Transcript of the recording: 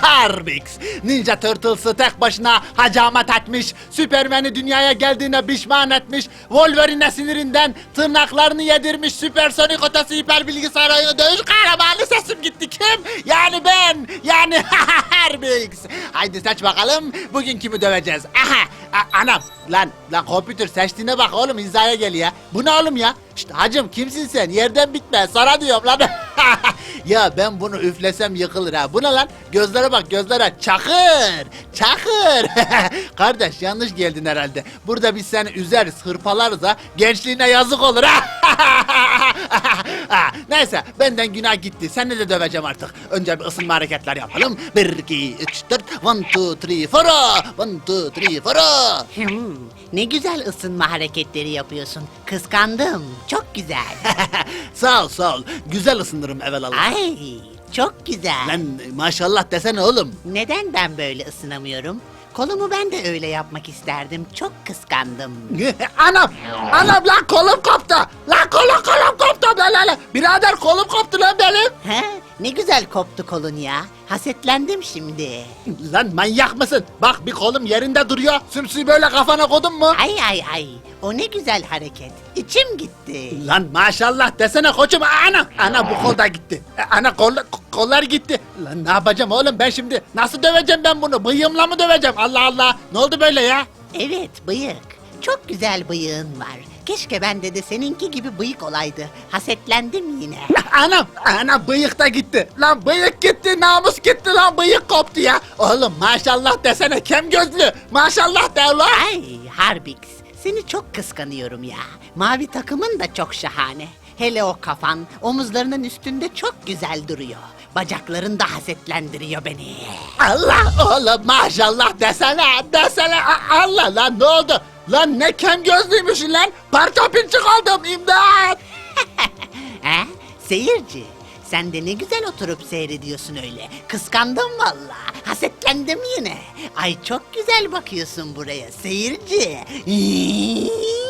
Harbix. Ninja Turtles'ı tek başına hacamat etmiş. Superman'i dünyaya geldiğine pişman etmiş. Wolverine'e sinirinden tırnaklarını yedirmiş. Süpersonik ötesi hiper bilgisayar oyunu dövüş kahramanı sesim gitti. Kim? Yani ben. Yani Harbix. Haydi seç bakalım. Bugün kimi döveceğiz? Aha. A- anam. Lan lan kompütür seçtiğine bak oğlum hizaya gel ya. Bu ne oğlum ya? İşte hacım kimsin sen? Yerden bitme. Sana diyorum lan. ya ben bunu üflesem yıkılır ha. Bu ne lan? Gözlere bak gözlere. Çakır. Çakır. Kardeş yanlış geldin herhalde. Burada biz seni üzeriz, hırpalarız ha. Gençliğine yazık olur ha. Neyse benden günah gitti. Seni de döveceğim artık. Önce bir ısınma hareketler yapalım. 1, 2, 3, 4. 1, 2, 3, 4. 1, 2, 3, 4. Hmm, ne güzel ısınma hareketleri yapıyorsun. Kıskandım. Çok güzel. sağ ol sağ ol. Güzel ısınırım evelallah. Ay, çok güzel. Lan maşallah desene oğlum. Neden ben böyle ısınamıyorum? Kolumu ben de öyle yapmak isterdim. Çok kıskandım. anam! Anam lan kolum koptu! Lan kolum kolum koptu lan lan! lan. Birader kolum koptu lan benim! He, ne güzel koptu kolun ya. Hasetlendim şimdi. Lan manyak mısın? Bak bir kolum yerinde duruyor. Sümsü böyle kafana kodun mu? Ay ay ay. O ne güzel hareket. İçim gitti. Lan maşallah desene koçum. Ana! Ana bu kol da gitti. E, Ana kol, kollar gitti. Lan ne yapacağım oğlum ben şimdi? Nasıl döveceğim ben bunu? Bıyığımla mı döveceğim? Allah Allah! Ne oldu böyle ya? Evet bıyık. Çok güzel bıyığın var. Keşke bende de seninki gibi bıyık olaydı. Hasetlendim yine. Anam, ana bıyık da gitti. Lan bıyık gitti, namus gitti lan bıyık koptu ya. Oğlum maşallah desene kem gözlü. Maşallah de ulan. Ay Harbix, seni çok kıskanıyorum ya. Mavi takımın da çok şahane. Hele o kafan omuzlarının üstünde çok güzel duruyor. Bacakların da hasetlendiriyor beni. Allah oğlum maşallah desene, desene. A- Allah lan ne oldu? Lan ne kem gözlüymüşsün lan. Parça pinçik oldum imdat. He? Seyirci, sen de ne güzel oturup seyrediyorsun öyle. Kıskandım valla. Hasetlendim yine. Ay çok güzel bakıyorsun buraya seyirci.